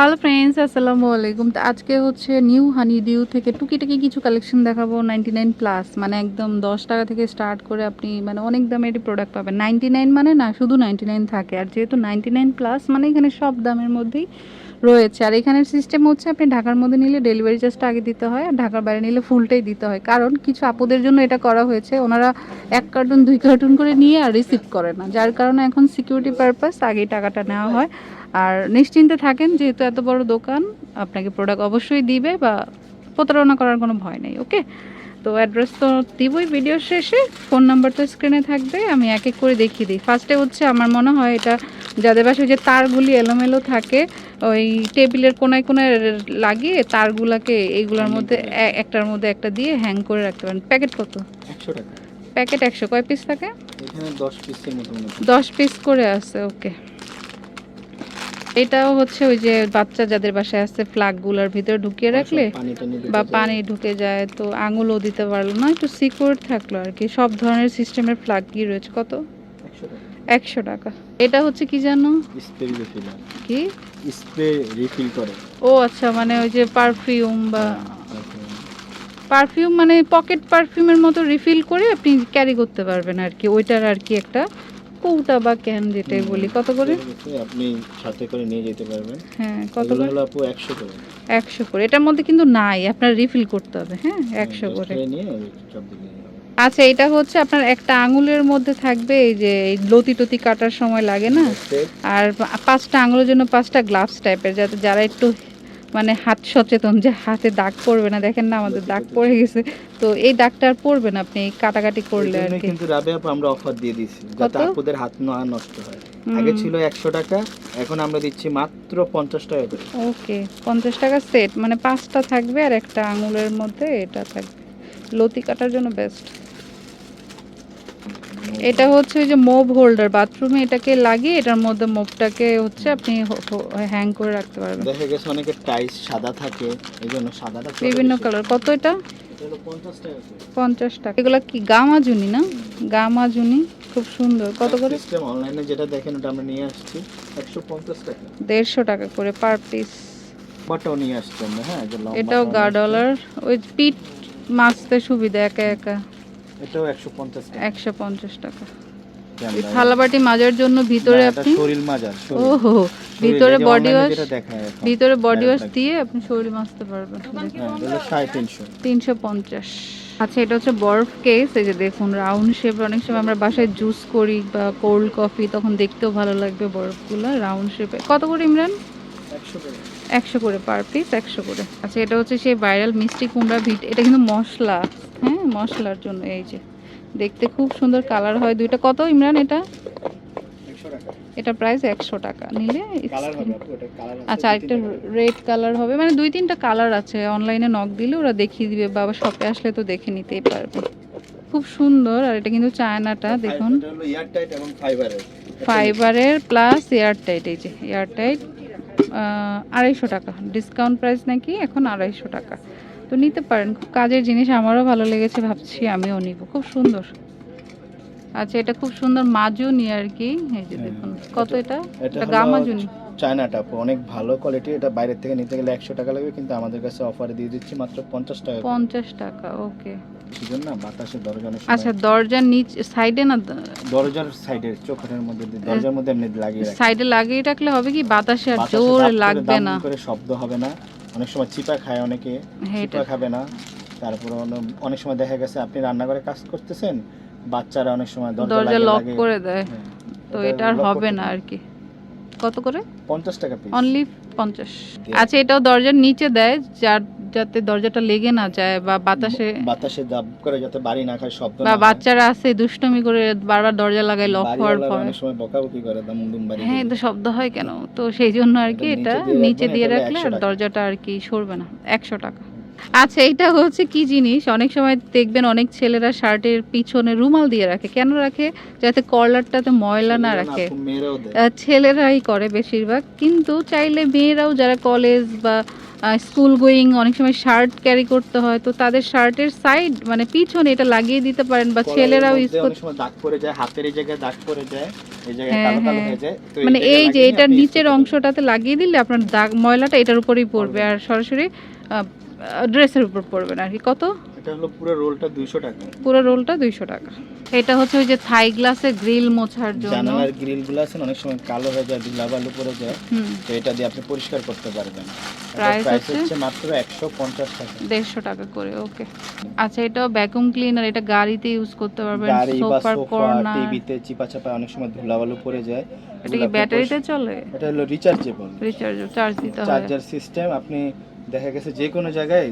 Hello friends আসসালামু আলাইকুম। তো আজকে হচ্ছে নিউ হানি ডিউ থেকে টুকিটাকি কিছু কালেকশন দেখাবো নাইনটি নাইন প্লাস মানে একদম দশ টাকা থেকে স্টার্ট করে আপনি মানে অনেক দামেরই প্রোডাক্ট পাবেন। নাইনটি নাইন মানে না, শুধু নাইনটি নাইন থাকে। আর যেহেতু নাইনটি নাইন প্লাস মানে এখানে সব দামের মধ্যেই রয়েছে। আর এখানের সিস্টেম হচ্ছে আপনি ঢাকার মধ্যে নিলে ডেলিভারি চার্জটা আগে দিতে হয়, আর ঢাকার বাইরে নিলে ফুলটাই দিতে হয়। কারণ কিছু আপুদের জন্য এটা করা হয়েছে। ওনারা এক কার্টুন দুই কার্টুন করে নিয়ে আর রিসিভ করে না। যার কারণে এখন সিকিউরিটি পারপাস আগেই টাকাটা নেওয়া হয়। আর নিশ্চিন্তে থাকেন যেহেতু এত বড় দোকান আপনাকে প্রোডাক্ট অবশ্যই দিবে বা প্রতারণা করার কোনো ভয় নেই ওকে তো অ্যাড্রেস তো দিবই ভিডিও শেষে ফোন নাম্বার তো স্ক্রিনে থাকবে আমি এক এক করে দেখিয়ে দিই। ফার্স্টে হচ্ছে আমার মনে হয় এটা যাদের বাসায় যে তারগুলি এলোমেলো থাকে ওই টেবিলের কোনায় কোনায় লাগিয়ে তারগুলাকে এইগুলোর মধ্যে একটার মধ্যে একটা দিয়ে হ্যাং করে রাখতে পারেন। প্যাকেট কত? একশো টাকা। প্যাকেট একশো। কয় পিস থাকে। দশ পিস করে আছে ওকে এটাও হচ্ছে ওই যে বাচ্চা যাদের বাসায় আছে ফ্লাগগুলোর ভিতরে ঢুকিয়ে রাখলে বা পানি ঢুকে যায় তো আঙুলও দিতে পারল না একটু সিকিউর থাকল আর কি। সব ধরনের সিস্টেমের ফ্লাগ কি রয়েছে? কত? একশো টাকা। এটা হচ্ছে কি জানো? কি? স্প্রে রিফিল করে। ও আচ্ছা মানে ওই যে পারফিউম বা পারফিউম মানে পকেট পারফিউমের মতো রিফিল করে আপনি ক্যারি করতে পারবেন আর কি। ওইটার আর কি একটা কৌটা বা ক্যান যেটাই বলি কত করে? আপনি সাথে করে নিয়ে যেতে পারবেন। হ্যাঁ কত করে? হলো আপু একশো করে। একশো করে। এটার মধ্যে কিন্তু নাই আপনার রিফিল করতে হবে হ্যাঁ? একশো Just করে। আচ্ছা এটা হচ্ছে আপনার একটা আঙুলের মধ্যে থাকবে এই যে এই লতি টতি কাটার সময় লাগে না? আর পাঁচটা আঙুলের জন্য পাঁচটা গ্লাভস টাইপের যাতে যারা একটু মানে হাত সচেতন যে হাতে দাগ পড়বে না দেখেন না আমাদের দাগ পড়ে গেছে। তো এই দাগটা আর পড়বে না আপনি কাটাকাটি করলে আর কি। কিন্তু রাবে আপু আমরা অফার দিয়ে দিছি? যাতে আপুদের হাত না নষ্ট হয়। আগে ছিল একশো টাকা এখন আমরা দিচ্ছি মাত্র পঞ্চাশ টাকা করে। ওকে পঞ্চাশ টাকা সেট মানে পাঁচটা থাকবে আর একটা আঙুলের মধ্যে এটা থাকবে। লতি কাটার জন্য বেস্ট এটা হচ্ছে ওই যে মোভ হোল্ডার বাথরুমে এটাকে লাগিয়ে এটার মধ্যে মোভটাকে হচ্ছে আপনি হ্যাং করে রাখতে পারবেন। দেখা গেছে অনেকে টাইস সাদা থাকে এই জন্য সাদাটা বিভিন্ন কালার কত এটা? পঞ্চাশ টাকা এগুলো কি গামাজুনি না? গামাজুনি খুব সুন্দর। কত করে? সিস্টেম অনলাইনে যেটা দেখেন ওটা আমরা নিয়ে আসছি একশো পঞ্চাশ টাকা। দেড়শো টাকা করে পার পিস লম্বাটাও নিয়ে আসছি আমরা হ্যাঁ এটাও গার্ডলার ওই পিঠ মাছতে সুবিধা একা একা। এটাও একশো পঞ্চাশ টাকা। একশো পঞ্চাশ টাকা। এই থালাবাটি মাজার জন্য ভিতরে আপনি শরীর মাজার ওহো ভিতরে বডি ওয়াশ। ভিতরে বডি ওয়াশ দিয়ে আপনি শরীর মাজতে পারবেন। হ্যাঁ, এটা হলো সাড়ে তিনশো। তিনশো পঞ্চাশ। আচ্ছা এটা হচ্ছে বরফ কেস এই যে দেখুন রাউন্ড শেপ অনেক সময় আমরা বাসায় জুস করি বা কোল্ড কফি তখন দেখতেও ভালো লাগবে বরফগুলো রাউন্ড শেপে কত করে ইমরান? একশো করে একশো করে পার পিস একশো করে। আচ্ছা এটা হচ্ছে সেই ভাইরাল মিষ্টি কুমড়া ভিট এটা কিন্তু মশলা। হ্যাঁ মশলার জন্য এই যে। দেখতে খুব সুন্দর কালার হয় দুইটা। কত ইমরান এটা? এটা প্রাইস একশো টাকা। নিলে আচ্ছা আরেকটা রেড কালার হবে। মানে দুই তিনটা কালার আছে। অনলাইনে নক দিলে ওরা দেখিয়ে দিবে বাবা শপে আসলে তো দেখে নিতেই পারবে। খুব সুন্দর। আর এটা কিন্তু চায়নাটা দেখুন। এটা হলো এয়ার টাইট ফাইবারের ফাইবারের প্লাস এয়ারটাইট এই যে এয়ারটাইট আড়াইশো টাকা। ডিসকাউন্ট প্রাইস নাকি এখন আড়াইশো টাকা। তো নিতে পারেন খুব কাজের জিনিস আমারও ভালো লেগেছে ভাবছি আমিও নিব। খুব সুন্দর। আচ্ছা এটা খুব সুন্দর মাজুনি আর কি। এই যে দেখুন কত এটা এটা? গামাজুনি। চায়নাটা আপু অনেক ভালো কোয়ালিটি এটা বাইরের থেকে নিতে গেলে একশো টাকা লাগবে কিন্তু আমাদের কাছে অফারে দিয়ে দিচ্ছি মাত্র পঞ্চাশ টাকা। পঞ্চাশ টাকা ওকে সেজন্য না? বাতাসে দরজা অনেক আচ্ছা দরজার নিচ সাইডে না দরজার সাইডের চোখের মধ্যে দরজার মধ্যে এমনি লাগিয়ে রাখি সাইডে লাগিয়ে রাখলে হবে কি? বাতাসে আর জোরে লাগবে না। করে শব্দ হবে না। অনেক সময় চিপা খায় অনেকে হ্যাঁ, চিপা খাবে না। তারপর অনেক সময় দেখা গেছে আপনি রান্নাঘরে কাজ করতেছেন বাচ্চারা অনেক সময় দরজা দরজা লক করে দেয়। হ্যাঁ, তো এটা আর হবে না আর কি। কত করে? পঞ্চাশ টাকা পিস অনলি পঞ্চাশ। আচ্ছা এটাও দরজার নিচে দেয় যার যাতে দরজাটা লেগে না যায় বা বাতাসে বাতাসে দাব করে যাতে বাড়ি না খায় শব্দ বা বাচ্চারা আছে দুষ্টমি করে বারবার দরজা লাগায় লক হওয়ার পর। অনেক সময় বকাবকি করে দাম দুম বাড়ি হ্যাঁ। তো শব্দ হয় কেন? তো সেই জন্য আর কি এটা নিচে দিয়ে রাখলে আর দরজাটা আর কি সরবে না একশো টাকা। আচ্ছা এটা হচ্ছে কি জিনিস? অনেক সময় দেখবেন অনেক ছেলেরা শার্টের পিছনে রুমাল দিয়ে রাখে। কেন রাখে? যাতে কলারটাতে ময়লা না রাখে। ছেলেরাই করে বেশিরভাগ। কিন্তু চাইলে মেয়েরাও যারা কলেজ বা স্কুল গোয়িং অনেক সময় শার্ট ক্যারি করতে হয় তো তাদের শার্টের সাইড মানে পিছনে এটা লাগিয়ে দিতে পারেন বা ছেলেরাও ইউজ করতে দাগ পড়ে যায় হাতের এই জায়গায় দাগ পড়ে যায় এই জায়গায় হ্যাঁ, কালো কালো হ্যাঁ। যায় মানে এই যে এটার নিচের অংশটাতে লাগিয়ে দিলে আপনার দাগ ময়লাটা এটার উপরেই পড়বে আর সরাসরি ড্রেসের উপর পড়বে না আর কি। কত? এটা হলো পুরো রোলটা 200 টাকা। পুরো রোলটা দুইশো টাকা। এটা হচ্ছে ওই যে থাই গ্লাসে গ্রিল মোছার জন্য। জানালার গ্রিলগুলো আছে অনেক সময় কালো হয়ে যায় ধুলাবালু পড়ে যায় তো এটা দিয়ে আপনি পরিষ্কার করতে পারবেন। প্রাইস হচ্ছে? মাত্র 150 টাকা। দেড়শো টাকা করে ওকে। আচ্ছা এটা ভ্যাকুম ক্লিনার এটা গাড়িতে ইউজ করতে পারবেন সোফার সোফা কর্নার টিভিতে চিপা চাপা অনেক সময় ধুলাবালু পড়ে যায় এটা কি ব্যাটারিতে চলে? এটা হলো রিচার্জেবল রিচার্জ চার্জ দিতে হয়। চার্জার সিস্টেম আপনি দেখা গেছে যে কোনো জায়গায়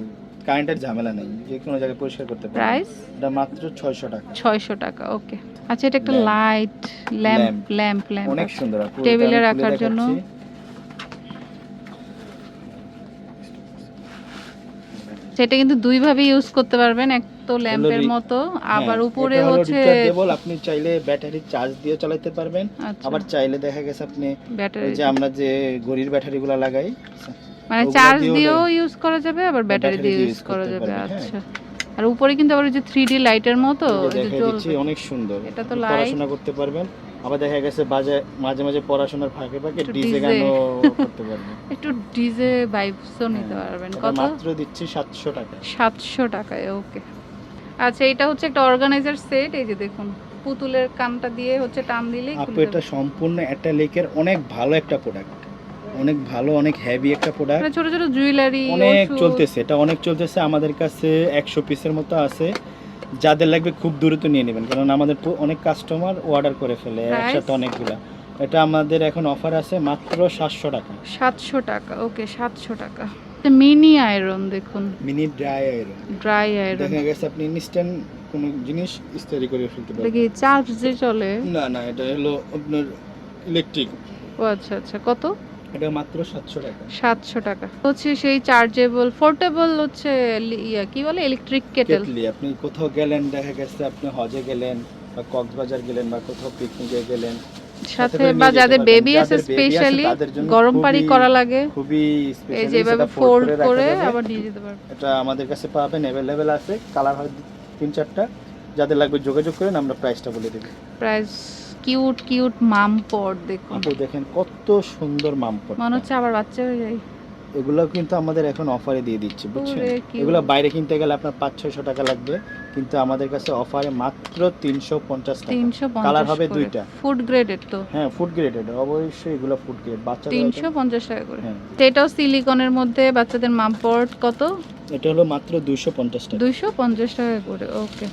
কারেন্টের ঝামেলা নেই যে কোনো জায়গায় পরিষ্কার করতে প্রাইস এটা মাত্র 600 টাকা। ছয়শো টাকা ওকে আচ্ছা এটা একটা লাইট ল্যাম্প ল্যাম্প ল্যাম্প অনেক সুন্দর টেবিলে রাখার জন্য। সেটা কিন্তু দুই ভাবে ইউজ করতে পারবেন এক তো ল্যাম্পের মতো আবার হ্যাঁ, উপরে এটা হলো হচ্ছে rechargeable, আপনি চাইলে ব্যাটারি চার্জ দিয়ে চালাতে পারবেন। আচ্ছা। আবার চাইলে দেখা গেছে আপনি যে আমরা যে ঘড়ির ব্যাটারিগুলো লাগাই মানে চার্জ দিয়েও ইউজ করা যাবে আবার ব্যাটারি দিয়ে ইউজ করা যাবে হ্যাঁ। আচ্ছা। আর উপরে কিন্তু আবার যে থ্রি ডি লাইটের মতো জ্বলবে অনেক সুন্দর। এটা তো পড়াশোনা করতে পারবেন। আবার দেখা গেছে বাজে মাঝে মাঝে পড়াশোনার ফাঁকে ফাঁকে ডিজে গানও করতে পারবেন। একটু ডিজে ভাইবসও নিতে হ্যাঁ, পারবেন। এটা কত? মাত্র দিচ্ছি 700 টাকা। সাতশো টাকায় ওকে আচ্ছা এটা হচ্ছে একটা অর্গানাইজার সেট এই যে দেখুন পুতুলের কানটা দিয়ে হচ্ছে টান দিলেই আপু এটা। সম্পূর্ণ অ্যাটালিকের অনেক ভালো একটা প্রোডাক্ট অনেক ভালো অনেক হেভি একটা প্রোডাক্ট মানে ছোট ছোট জুয়েলারি অনেক চলতেছে এটা অনেক চলতেছে আমাদের কাছে একশো পিসের মতো আছে। যাদের লাগবে খুব দ্রুত নিয়ে নেবেন কারণ আমাদের অনেক কাস্টমার অর্ডার করে ফেলে একসাথে অনেকগুলা। এটা আমাদের এখন অফার আছে মাত্র সাতশো টাকা। সাতশো টাকা ওকে সাতশো টাকা। মিনি আয়রন দেখুন। Mini dry iron dry iron দেখা গেছে আপনি ইনস্ট্যান্ট কোনো জিনিস ইস্তারি করে ফেলতে পারবেন কি চার্জ যে চলে? না না এটা হলো আপনার ইলেকট্রিক ও আচ্ছা আচ্ছা কত? এটা মাত্র সাতশো টাকা। সাতশো টাকা। হচ্ছে সেই চার্জেবল পোর্টেবল হচ্ছে ইয়া কি বলে? ইলেকট্রিক কেটেল কেটলি আপনি কোথাও গেলেন দেখা গেছে আপনি হজে গেলেন বা কক্সবাজার গেলেন বা কোথাও পিকনিকে গেলেন। সাথে বা যাদের বেবি আছে স্পেশালি গরম পানি করা লাগে। খুবই এই স্পেশালি যে ফোল্ড করে আবার নিয়ে যেতে পারবে এটা আমাদের কাছে পাবেন অ্যাভেলেবেল আছে। কালার হয় তিন চারটা। যাদের লাগবে যোগাযোগ করেন আমরা প্রাইসটা বলে দেব। Price cute cute mum pot দেখুন। আপু দেখেন কত সুন্দর মামপট মনে হচ্ছে আবার বাচ্চা হয়ে যায়। এগুলো কিন্তু আমাদের এখন অফারে দিয়ে দিচ্ছি বুঝছেন? এগুলো বাইরে কিনতে গেলে আপনার পাঁচ ছয়শো টাকা লাগবে কিন্তু আমাদের কাছে অফারে মাত্র তিনশো পঞ্চাশ টাকা। কালার হবে দুইটা। ফুড গ্রেডেড তো। হ্যাঁ ফুড গ্রেডেড অবশ্যই এগুলো ফুড গ্রেড বাচ্চা তিনশো পঞ্চাশ টাকা করে। হ্যাঁ। তো এটাও সিলিকনের মধ্যে বাচ্চাদের মাম পট কত? এটা হলো মাত্র দুইশো পঞ্চাশ টাকা। দুইশো পঞ্চাশ টাকা করে ওকে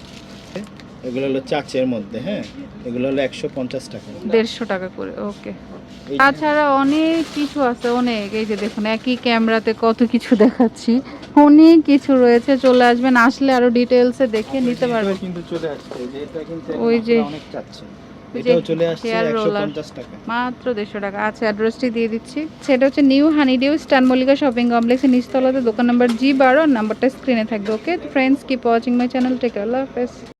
এগুলো হলো চাচের মধ্যে হ্যাঁ? এগুলো হলো একশো পঞ্চাশ টাকা। দেড়শো টাকা করে ওকে। তাছাড়া অনেক কিছু আছে অনেক। এই যে দেখুন একই ক্যামেরাতে কত কিছু দেখাচ্ছি। অনেক কিছু রয়েছে চলে আসবেন আসলে আরও ডিটেলসে দেখে নিতে পারবেন। কিন্তু চলে আসছে এটা কিন্তু ওই যে- অনেক এটাও চলে আসছে টাকা। মাত্র দেড়শো টাকা। আচ্ছা অ্যাড্রেসটি দিয়ে দিচ্ছি। সেটা হচ্ছে নিউ হানিডিউ স্টান মল্লিকা শপিং কমপ্লেক্সের নিচতলাতে। দোকান নাম্বার জি বারো নাম্বারটা স্ক্রিনে থাকবে okay? Friends keep watching my channel take আল্লাহ হাফেজ।